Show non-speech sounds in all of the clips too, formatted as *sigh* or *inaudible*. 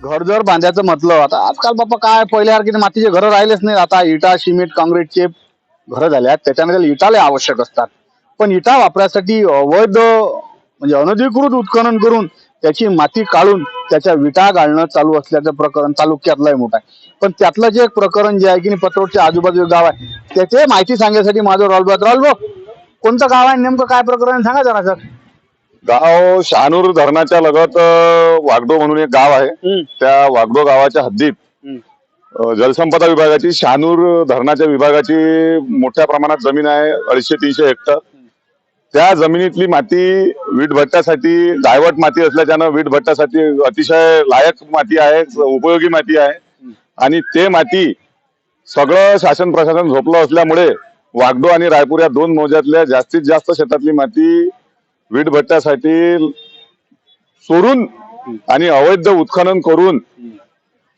घर जर बांधायचं म्हटलं. आता आजकाल बाप्पा काय पहिल्यासारखी मातीचे घरं राहिलेच नाही आता इटा सिमेंट काँक्रीटचे घरं झाले आहेत. त्याच्यामध्ये इटाला आवश्यक असतात. पण इटा वापरासाठी अवैध म्हणजे अनधिकृत उत्खनन करून त्याची माती काढून त्याच्या विटा घालणं चालू असल्याचं प्रकरण तालुक्यातलं आहे मोठं आहे. पण त्यातलं जे एक प्रकरण जे आहे की नाही पत्रोडच्या गाव आहे त्याचे माहिती सांगण्यासाठी माझं रॉल्बो रॉल्बो कोणतं गाव आहे? नेमकं काय प्रकरण आहे? सांगा जरा सर. गाव शहानूर धरणाच्या लगत वागडो म्हणून एक गाव आहे. त्या वागडो गावाच्या हद्दीत जलसंपदा विभागाची शहानूर धरणाच्या विभागाची मोठ्या प्रमाणात जमीन आहे अडीचशे तीनशे हेक्टर. त्या जमिनीतली माती वीट भट्ट्यासाठी गायवट माती असल्याच्यानं वीट भट्ट्यासाठी अतिशय लायक माती आहे उपयोगी माती आहे. आणि ते माती सगळं शासन प्रशासन झोपलं असल्यामुळे वागडो आणि रायपूर या दोन मौजातल्या जास्तीत जास्त शेतातली माती वीट भट्ट्यासाठी सोडून आणि अवैध उत्खनन करून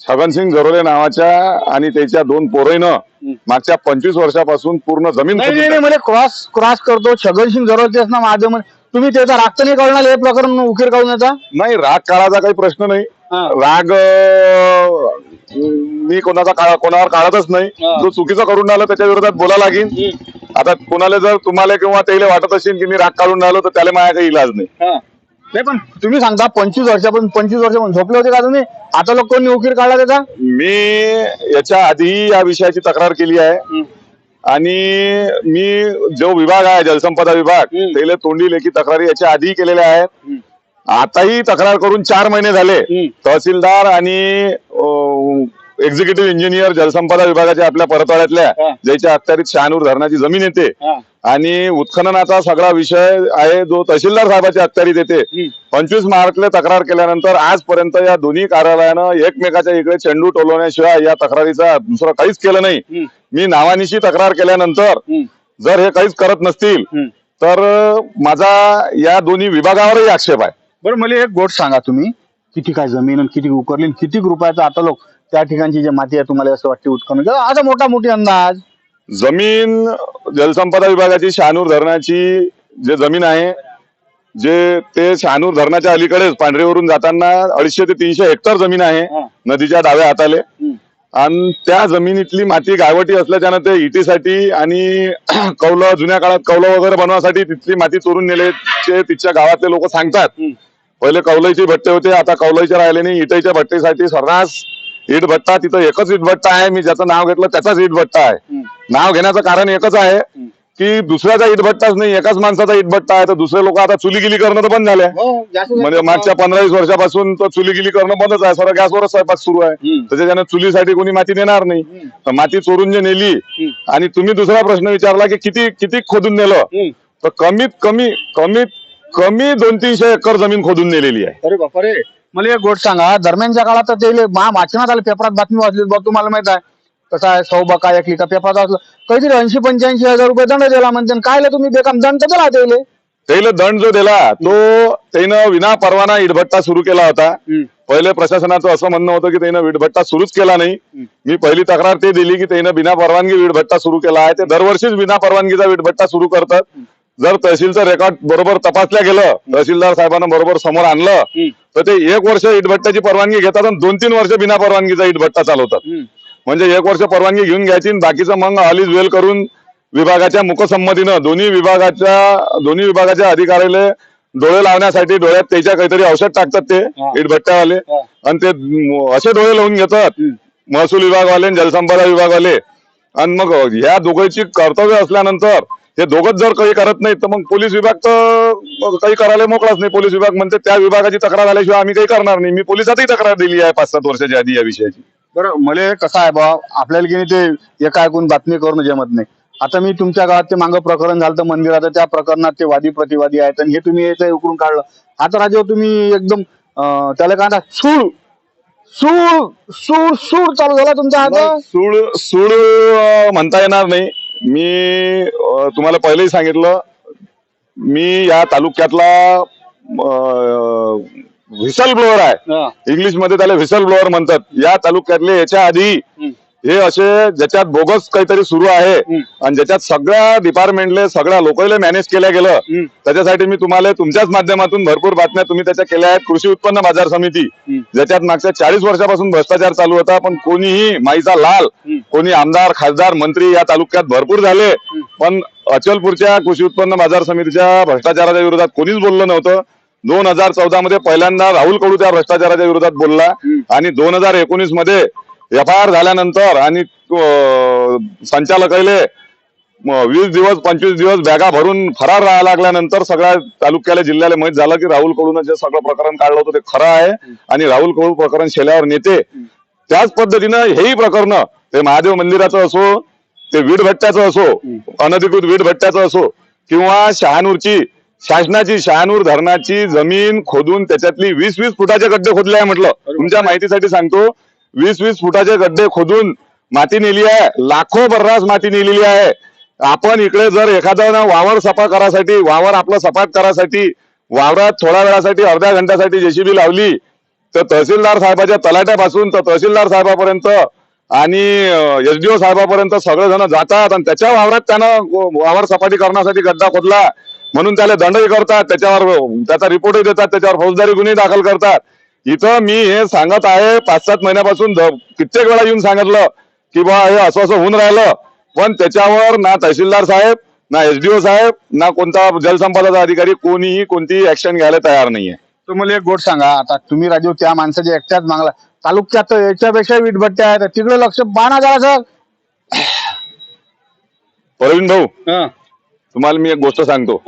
छगनसिंग जरोले नावाच्या आणि त्याच्या दोन पोरईनं मागच्या पंचवीस वर्षापासून पूर्ण जमीन मला क्रॉस क्रॉस करतो. छगनसिंग जवळचेच ना माझं तुम्ही त्याचा राग तर नाही कळणार हे प्रकरण उकीर काढून याचा? नाही राग काढायचा काही प्रश्न नाही. राग मी कोणाचा कोणावर काढतच नाही. जो चुकीचं करून राहिलं त्याच्या विरोधात बोला लागेल आता कोणाला जर तुम्हाला किंवा त्याला वाटत असेल की मी राग काढून राहिलो तर त्याला माझ्या काही इलाज नाही. नाही पण तुम्ही सांगता पंचवीस वर्षापासून पंचवीस वर्षापासून झोपले होते का तुम्ही? आता लोक कोणी उकीर काढला त्याचा? मी याच्या आधी या विषयाची तक्रार केली आहे. आणि मी जो विभाग आहे जलसंपदा विभाग. त्याला तोंडी लेखी तक्रारी याच्या आधी केलेल्या आहेत. आताही तक्रार करून चार महिने झाले. तहसीलदार आणि एक्झिक्युटिव्ह इंजिनियर जलसंपदा विभागाच्या आपल्या परतवाड्यातल्या. ज्याच्या अखत्यारीत शहानूर धरणाची जमीन येते. आणि उत्खननाचा सगळा विषय आहे जो तहसीलदार साहेबाच्या अखत्यारीत येते. पंचवीस मार्चला तक्रार केल्यानंतर आजपर्यंत या दोन्ही कार्यालयानं एकमेकाच्या इकडे चेंडू टोलवण्याशिवाय या तक्रारीचा दुसरं काहीच केलं नाही. मी नावानिशी तक्रार केल्यानंतर जर हे काहीच करत नसतील तर माझा या दोन्ही विभागावरही आक्षेप आहे बरं मला एक गोष्ट सांगा तुम्ही किती काय जमीन आणि किती उकरली किती रुपयाचा आता लोक त्या ठिकाणची जे माती आहे तुम्हाला असं वाटते उत्खनन? असा मोठा मोठी अंदाज. जमीन जलसंपदा विभागाची शहानूर धरणाची जे जमीन आहे जे ते शहानूर धरणाच्या अलीकडेच पांढरेवरून जाताना अडीचशे ते तीनशे हेक्टर जमीन आहे. नदीच्या डाव्या हाताले. आणि त्या जमिनीतली माती गायवटी असल्याच्यानं ते इटीसाठी आणि *clears throat* कौलं जुन्या काळात कौलं वगैरे बनवासाठी तिथली माती चोरून नेल्याचे तिथच्या गावातले लोक सांगतात. पहिले कौलाईचे भट्टे होते आता कौलाईचे राहिले नाही इटाईच्या भट्टीसाठी सर्रास इट भट्टा तिथं एकच इट भट्टा आहे. मी ज्याचं नाव घेतलं त्याचाच इट भट्टा आहे. नाव घेण्याचं कारण एकच आहे की दुसऱ्याचा इट भट्टाच नाही एकाच माणसाचा इट भट्टा आहे. तर दुसरे लोक आता चुली गिली करणं तर बंद झाले. म्हणजे मागच्या पंधरा वीस वर्षापासून तो चुली गिली करणं बंदच आहे. सर्व गॅसवरच स्वयंपाक सुरू आहे. त्याच्याने चुलीसाठी कोणी माती देणार नाही. तर माती चोरून जे नेली आणि तुम्ही दुसरा प्रश्न विचारला की किती किती खोदून नेलं? तर कमीत कमी कमीत कमी दोन तीनशे एकर जमीन खोदून नेलेली आहे. मला एक गोष्ट सांगा दरम्यानच्या काळात ते वाचनात आले पेपरात बातमी वाचली बा तुम्हाला माहीत आहे. कसं आहे सौ बका एक लिटर पेपरात वाचलं. काहीतरी ऐंशी पंच्याऐंशी हजार रुपये दंड दिला म्हणते काय तुम्ही बेकाम दंड दिला? त्याले त्याला दंड जो दिला तो त्यानं विना परवाना इटभट्टा सुरू केला होता. पहिले प्रशासनाचं असं म्हणणं होतं की त्यानं वीटभट्टा सुरूच केला नाही. मी पहिली तक्रार ते दिली की त्यानं बिना परवानगी वीटभट्टा सुरू केला आहे. ते दरवर्षीच बिना परवानगीचा वीटभट्टा सुरू करतात. जर तहसीलचं रेकॉर्ड बरोबर तपासल्या गेलं तहसीलदार साहेबांना बरोबर समोर आणलं तर ते एक वर्ष इटभट्ट्याची परवानगी घेतात आणि दोन तीन वर्ष बिना परवानगीचा इटभट्टा चालवतात. म्हणजे एक वर्ष परवानगी घेऊन घ्यायची आणि बाकीचं मग ऑल इज वेल करून विभागाच्या मुकसंमतीनं दोन्ही विभागाच्या दोन्ही विभागाच्या अधिकाऱ्याला डोळे लावण्यासाठी डोळ्यात त्याच्या काहीतरी औषध टाकतात ते. इटभट्ट्यावाले. आणि ते असे डोळे लावून घेतात महसूल विभागवाले आणि जलसंपदा विभागवाले. आणि मग ह्या दोघांची कर्तव्य असल्यानंतर हे दोघच जर काही करत नाही तर मग पोलीस विभाग तर काही करायला मोकळाच नाही. पोलीस विभाग म्हणते त्या विभागाची तक्रार आल्याशिवाय आम्ही काही करणार नाही. मी पोलिसातही तक्रार दिली आहे पाच सात वर्षाच्या आधी या विषयाची. बरं मला कसं आहे बा आपल्याला की नाही ते एका ऐकून बातमी करणं जमत नाही. आता मी तुमच्या गावात ते मागं प्रकरण झालं होतं मंदिराचं त्या प्रकरणात ते वादी प्रतिवादी आहेत आणि हे तुम्ही उकरून काढलं. आता राजा तुम्ही एकदम त्याला काय सूळ सूळ सूळ सूळ चालू झाला तुमचा आता? सूळ सूळ म्हणता येणार नाही. मी तुम्हाला पहिलेही सांगितलं मी या तालुक्यातला व्हिसल ब्लोअर आहे. इंग्लिशमध्ये त्याला व्हिसल ब्लोअर म्हणतात. या तालुक्यातले याच्या आधी हे असे ज्याच्यात बोगस काहीतरी सुरू आहे. आणि ज्याच्यात सगळ्या डिपार्टमेंटले सगळ्या लोकांना मॅनेज केल्या गेलं. त्याच्यासाठी मी तुम्हाला तुमच्याच माध्यमातून भरपूर बातम्या तुम्ही त्याच्या केल्या आहेत कृषी उत्पन्न बाजार समिती. ज्याच्यात मागच्या चाळीस वर्षापासून भ्रष्टाचार चालू होता पण कोणीही माईचा लाल. कोणी आमदार खासदार मंत्री या तालुक्यात भरपूर झाले पण अचलपूरच्या कृषी उत्पन्न बाजार समितीच्या भ्रष्टाचाराच्या विरोधात कोणीच बोललं नव्हतं दोन हजार चौदा मध्ये पहिल्यांदा राहुल कडू त्या भ्रष्टाचाराच्या विरोधात बोलला. आणि दोन हजार एकोणीसमध्ये एफ आय आर झाल्यानंतर आणि संचालकाले वीस दिवस पंचवीस दिवस बॅगा भरून फरार राहायला लागल्यानंतर सगळ्या तालुक्याला जिल्ह्याला माहीत झालं की राहुलकडून जे सगळं प्रकरण काढलं होतं ते खरं आहे आणि राहुल कडू प्रकरण शेल्यावर नेते. त्याच पद्धतीनं हेही प्रकरण ते महादेव मंदिराचं असो ते वीट भट्ट्याचं असो अनधिकृत वीट भट्ट्याचं असो किंवा शहानूरची शासनाची शहानूर धरणाची जमीन खोदून त्याच्यातली वीस वीस फुटाचे गड्डे खोदले आहे म्हटलं. तुमच्या माहितीसाठी सांगतो वीस वीस फुटाचे गड्डे खोदून माती नेली आहे. लाखो बर्रास माती नेलेली आहे. आपण इकडे जर एखादा वावर सफा करासाठी वावर आपलं सपाट करासाठी वावरात थोड्या वेळासाठी अर्ध्या घंट्यासाठी जेसीबी लावली तर तहसीलदार साहेबाच्या तलाट्यापासून तर तहसीलदार साहेबापर्यंत आणि एसडीओ साहेबापर्यंत सगळेजण जातात आणि त्याच्या वावरात त्यानं वावर सपाटी करण्यासाठी गड्डा खोदला. म्हणून त्याला दंडही करतात त्याच्यावर त्याचा रिपोर्टही देतात त्याच्यावर फौजदारी गुन्हे दाखल करतात. इथं मी हे सांगत आहे पाच सात महिन्यापासून कित्येक वेळा येऊन सांगितलं की बा हे असं असं होऊन राहिलं. पण त्याच्यावर ना तहसीलदार साहेब ना एसडीओ साहेब ना कोणता जलसंपदाचा अधिकारी कोणीही कोणतीही ऍक्शन घ्यायला तयार नाहीये. तर मला एक गोष्ट सांगा आता तुम्ही राजू त्या माणसाच्या एकट्याच मागला. तालुक्यात याच्यापेक्षा वीटभट्ट्या आहेत. तिकडे लक्ष बाणा जरा सर. प्रवीण भाऊ तुम्हाला मी एक गोष्ट सांगतो.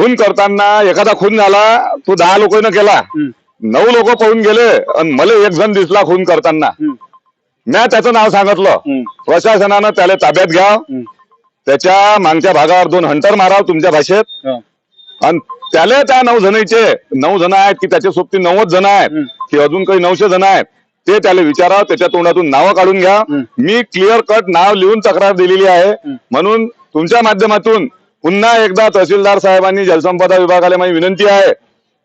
खून करताना एखादा खून झाला तो दहा लोकांना केला. नऊ लोक पळून गेले आणि मला एक जण दिसला खून करताना. मी त्याचं नाव सांगितलं. प्रशासनानं त्याला ताब्यात घ्या. त्याच्या मागच्या भागावर दोन हंटर माराव तुमच्या भाषेत. आणि त्याला त्या नऊ जणांचे नऊ जण आहेत की त्याच्या सोबती नव्वद जण आहेत की अजून काही नऊशे जण आहेत ते त्याला विचारा त्याच्या तोंडातून नावं काढून घ्या. मी क्लिअर कट नाव लिहून तक्रार दिलेली आहे. म्हणून तुमच्या माध्यमातून पुन्हा एकदा तहसीलदार साहेबांनी जलसंपदा विभागाला माझी विनंती आहे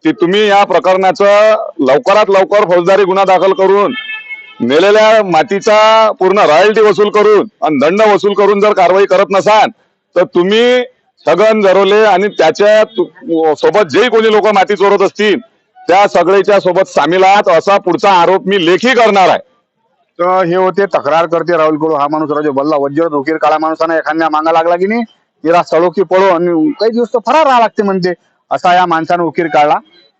की तुम्ही या प्रकरणाचं लवकरात लवकर फौजदारी गुन्हा दाखल करून नेलेल्या मातीचा पूर्ण रॉयल्टी वसूल करून आणि दंड वसूल करून जर कारवाई करत नसाल तर तुम्ही सगन जरोले आणि त्याच्या सोबत जे कोणी लोक माती चोरत असतील त्या सगळ्याच्या सोबत सामील आहात असा पुढचा आरोप मी लेखी करणार आहे. तर हे होते तक्रार करते राहुल कडू हा माणूस राजू बल्ला. वज्र धोकीर काळा माणसाने एखाद्या मागा लागला की नाही? तिला सळो की पळो आणि काही दिवस तर फरार राहा लागते म्हणते असा या माणसानं उकीर काढला.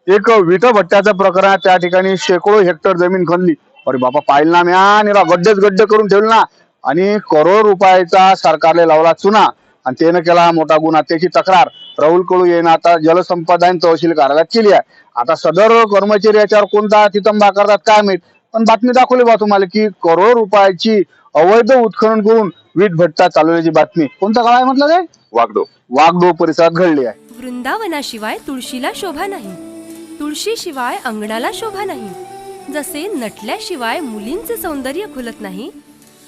एक विट भट्ट्याचं प्रकरण आहे. त्या ठिकाणी शेकडो हेक्टर जमीन खणली. अरे बापा पाहिलं ना म्या. निरा गड्डेच गड्डे करून ठेवले ना. आणि करोड रुपयाचा सरकारने लावला चुना. आणि त्यानं केला मोठा गुन्हा. त्याची तक्रार. राहुल कडू येणं आता जलसंपदा तहसील कार्यालयात केली आहे. आता सदर कर्मचारी याच्यावर कोणता तितंबा करतात काय माहीत? पण बातमी दाखवली बा तुम्हाला की करोड रुपयाची अवैध उत्खनन करून वीट भट्टा चालवण्याची बातमी. कोणता गाव आहे म्हटलं ते? वागडो. वाघडो परिसरात घडली आहे. वृंदावनाशिवाय तुळशीला शोभा नाही. तुळशीशिवाय अंगणाला शोभा नाही. जसे नटल्याशिवाय मुलींचे सौंदर्य खुलत नाही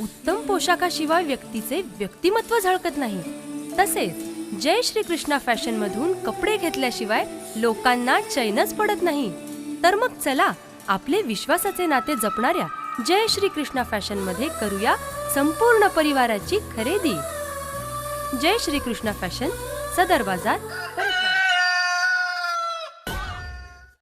उत्तम पोशाखाशिवाय व्यक्तीचे व्यक्तिमत्व झळकत नाही. तसेच जय श्री कृष्णा फॅशन मधून कपडे घेतल्याशिवाय लोकांना चैनच पडत नाही. तर मग चला आपले विश्वासाचे नाते जपणाऱ्या जय श्री कृष्णा फॅशनमध्ये करूया संपूर्ण परिवाराची खरेदी. जय श्री कृष्णा फॅशन सदर बाजार